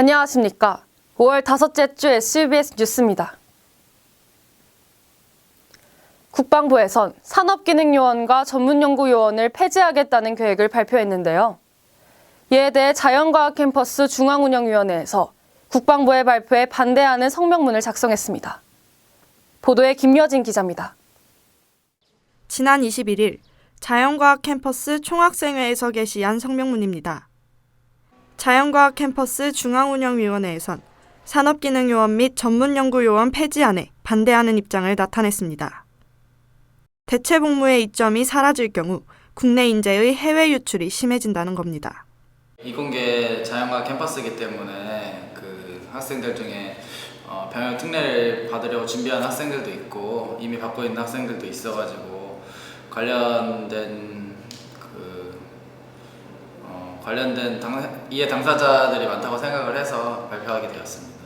안녕하십니까. 5월 다섯째 주 SUBS 뉴스입니다. 국방부에선 산업기능요원과 전문연구요원을 폐지하겠다는 계획을 발표했는데요. 이에 대해 자연과학 캠퍼스 중앙운영위원회에서 국방부의 발표에 반대하는 성명문을 작성했습니다. 보도에 김여진 기자입니다. 지난 21일 자연과학 캠퍼스 총학생회에서 게시한 성명문입니다. 자연과학 캠퍼스 중앙운영위원회에선 산업기능요원 및 전문연구요원 폐지안에 반대하는 입장을 나타냈습니다. 대체 복무의 이점이 사라질 경우 국내 인재의 해외 유출이 심해진다는 겁니다. 이공계 자연과학 캠퍼스이기 때문에 그 학생들 중에 어, 병역 특례를 받으려고 준비하는 학생들도 있고 이미 받고 있는 학생들도 있어가지고 관련된 관련된 당, 이해 당사자들이 많다고 생각을 해서 발표하게 되었습니다.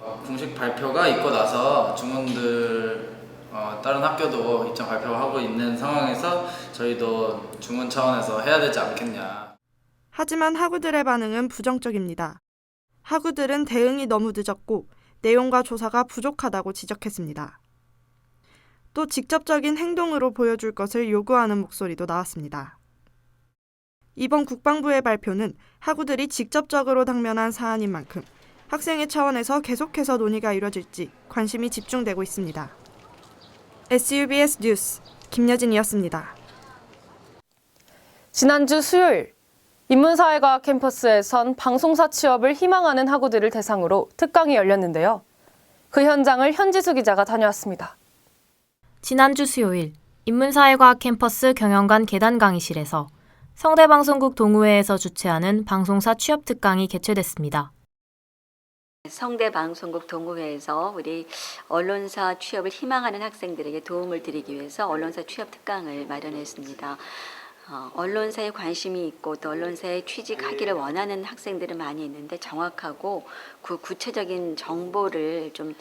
어, 공식 발표가 있고 나서 중원들 어, 다른 학교도 입장 발표하고 있는 상황에서 저희도 중원 차원에서 해야 되지 않겠냐. 하지만 학우들의 반응은 부정적입니다. 학우들은 대응이 너무 늦었고 내용과 조사가 부족하다고 지적했습니다. 또 직접적인 행동으로 보여줄 것을 요구하는 목소리도 나왔습니다. 이번 국방부의 발표는 학우들이 직접적으로 당면한 사안인 만큼 학생회 차원에서 계속해서 논의가 이뤄질지 관심이 집중되고 있습니다. SUBS 뉴스 김여진이었습니다. 지난주 수요일 인문사회과학 캠퍼스에선 방송사 취업을 희망하는 학우들을 대상으로 특강이 열렸는데요. 그 현장을 현지수 기자가 다녀왔습니다. 지난주 수요일 인문사회과학 캠퍼스 경영관 계단 강의실에서 성대방송국 동호회에서 주최하는 방송사 취업 특강이 개최됐습니다. 성대방송국 동호회에서 우리 언론사 취업을 희망하는 학생들에게 도움을 드리기 위해서 언론사 취업 특강을 마련했습니다. 어, 언론사에 관심이 있고 또 언론사에 취직하기를 원하는 학생들은 많이 있는데 정확하고 그 구체적인 정보를 좀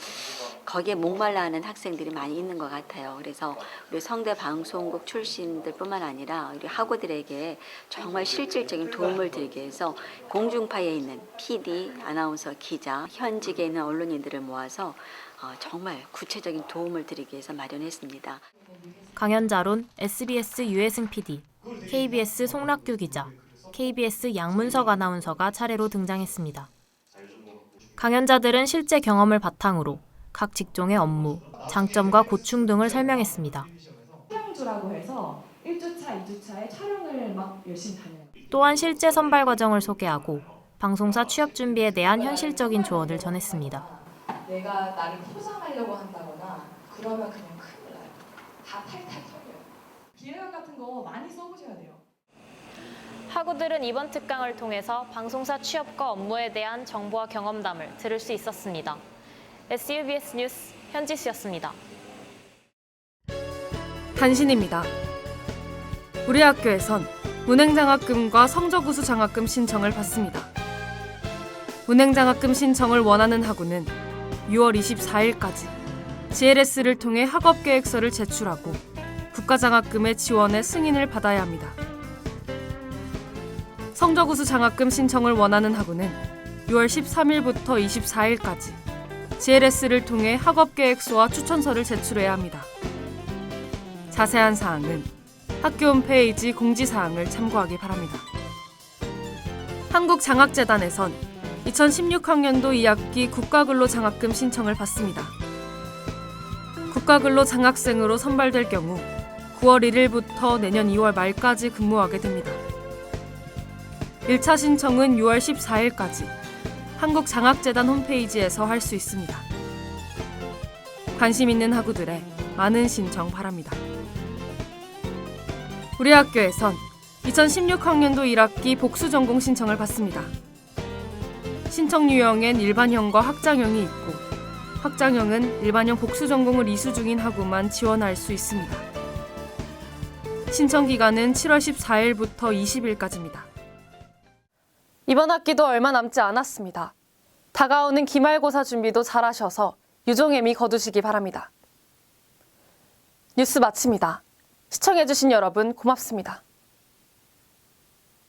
거기에 목말라 하는 학생들이 많이 있는 것 같아요. 그래서 우리 성대 방송국 출신들뿐만 아니라 우리 학우들에게 정말 실질적인 도움을 드리기 위해서 공중파에 있는 PD, 아나운서, 기자, 현직에 있는 언론인들을 모아서 어, 정말 구체적인 도움을 드리기 위해서 마련했습니다. 강연자론 SBS 유혜승 PD, KBS 송락규 기자, KBS 양문석 아나운서가 차례로 등장했습니다. 강연자들은 실제 경험을 바탕으로 각 직종의 업무, 장점과 고충 등을 설명했습니다. 촬영주라고 해서 1주차, 2주차에 촬영을 막 열심히 다녀요. 또한 실제 선발 과정을 소개하고 방송사 취업 준비에 대한 현실적인 조언을 전했습니다. 내가 나를 포장하려고 한다거나 그러면 그냥 큰일 나요. 다 탈탈. 기획안 같은 거 많이 써보셔야 돼요. 학우들은 이번 특강을 통해서 방송사 취업과 업무에 대한 정보와 경험담을 들을 수 있었습니다. SUBS 뉴스 현지수였습니다. 단신입니다. 우리 학교에선 운행장학금과 성적우수 장학금 신청을 받습니다. 운행장학금 신청을 원하는 학우는 6월 24일까지 GLS를 통해 학업계획서를 제출하고 국가장학금의 지원에 승인을 받아야 합니다. 성적 우수 장학금 신청을 원하는 학우는 6월 13일부터 24일까지 GLS를 통해 학업 계획서와 추천서를 제출해야 합니다. 자세한 사항은 학교 홈페이지 공지사항을 참고하기 바랍니다. 한국장학재단에선 2016학년도 2학기 국가근로장학금 신청을 받습니다. 국가근로장학생으로 선발될 경우 9월 1일부터 내년 2월 말까지 근무하게 됩니다. 1차 신청은 6월 14일까지 한국장학재단 홈페이지에서 할 수 있습니다. 관심 있는 학우들의 많은 신청 바랍니다. 우리 학교에선 2016학년도 1학기 복수 전공 신청을 받습니다. 신청 유형엔 일반형과 학장형이 있고 학장형은 일반형 복수 전공을 이수 중인 학우만 지원할 수 있습니다. 신청 기간은 7월 14일부터 20일까지입니다. 이번 학기도 얼마 남지 않았습니다. 다가오는 기말고사 준비도 잘하셔서 유종애미 거두시기 바랍니다. 뉴스 마칩니다. 시청해주신 여러분 고맙습니다.